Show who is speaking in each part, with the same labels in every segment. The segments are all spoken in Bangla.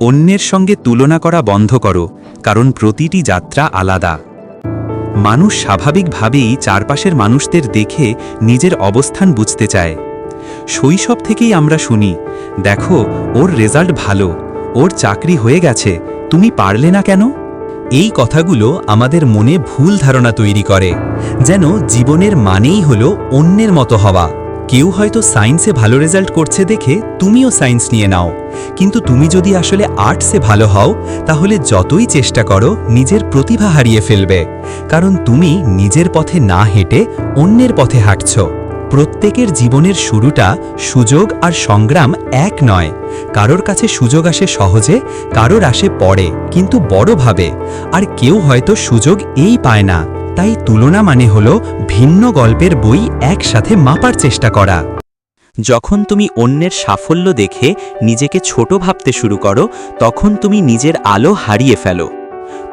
Speaker 1: অন্যের সঙ্গে তুলনা করা বন্ধ করো, কারণ প্রতিটি যাত্রা আলাদা। মানুষ স্বাভাবিকভাবেই চারপাশের মানুষদের দেখে নিজের অবস্থান বুঝতে চায়। শৈশব থেকেই আমরা শুনি, দেখো, ওর রেজাল্ট ভালো, ওর চাকরি হয়ে গেছে, তুমি পারলে না কেন? এই কথাগুলো আমাদের মনে ভুল ধারণা তৈরি করে, যেন জীবনের মানেই হলো অন্যের মতো হওয়া। কেউ হয়তো সায়েন্সে ভালো রেজাল্ট করছে দেখে তুমিও সায়েন্স নিয়ে নাও। কিন্তু তুমি যদি আসলে আর্টসে ভালো হও, তাহলে যতই চেষ্টা করো, নিজের প্রতিভা হারিয়ে ফেলবে। কারণ তুমি নিজের পথে না হেঁটে অন্যের পথে হাঁটছ। প্রত্যেকের জীবনের শুরুটা সুযোগ আর সংগ্রাম এক নয়। কারোর কাছে সুযোগ আসে সহজে, কারোর আসে পড়ে কিন্তু বড়ভাবে আর কেউ হয়তো সুযোগ এই পায় না। তাই তুলনা মানে হলো ভিন্ন গল্পের বই একসাথে মাপার চেষ্টা করা। যখন তুমি অন্যের সাফল্য দেখে নিজেকে ছোট ভাবতে শুরু করো, তখন তুমি নিজের আলো হারিয়ে ফেলো।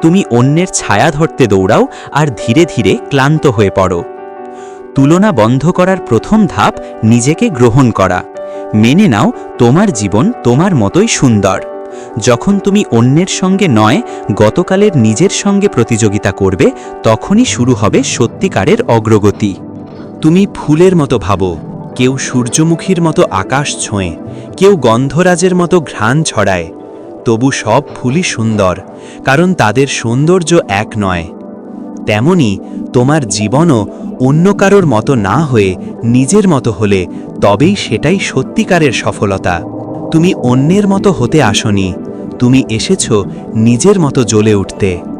Speaker 1: তুমি অন্যের ছায়া ধরতে দৌড়াও আর ধীরে ধীরে ক্লান্ত হয়ে পড়ো। তুলনা বন্ধ করার প্রথম ধাপ নিজেকে গ্রহণ করা। মেনে নাও, তোমার জীবন তোমার মতোই সুন্দর। যখন তুমি অন্যের সঙ্গে নয়, গতকালের নিজের সঙ্গে প্রতিযোগিতা করবে, তখনই শুরু হবে সত্যিকারের অগ্রগতি। তুমি ফুলের মতো ভাবো, কেউ সূর্যমুখীর মতো আকাশ ছোঁয়ে, কেউ গন্ধরাজের মতো ঘ্রাণ ছড়ায়। তবু সব ফুলই সুন্দর, কারণ তাদের সৌন্দর্য এক নয়। তেমনি তোমার জীবনও অন্য কারোর মতো না হয়ে নিজের মতো হলে তবেই সেটাই সত্যিকারের সফলতা। তুমি অন্যের মতো হতে আসনি। তুমি এসেছ নিজের মতো জ্বলে উঠতে।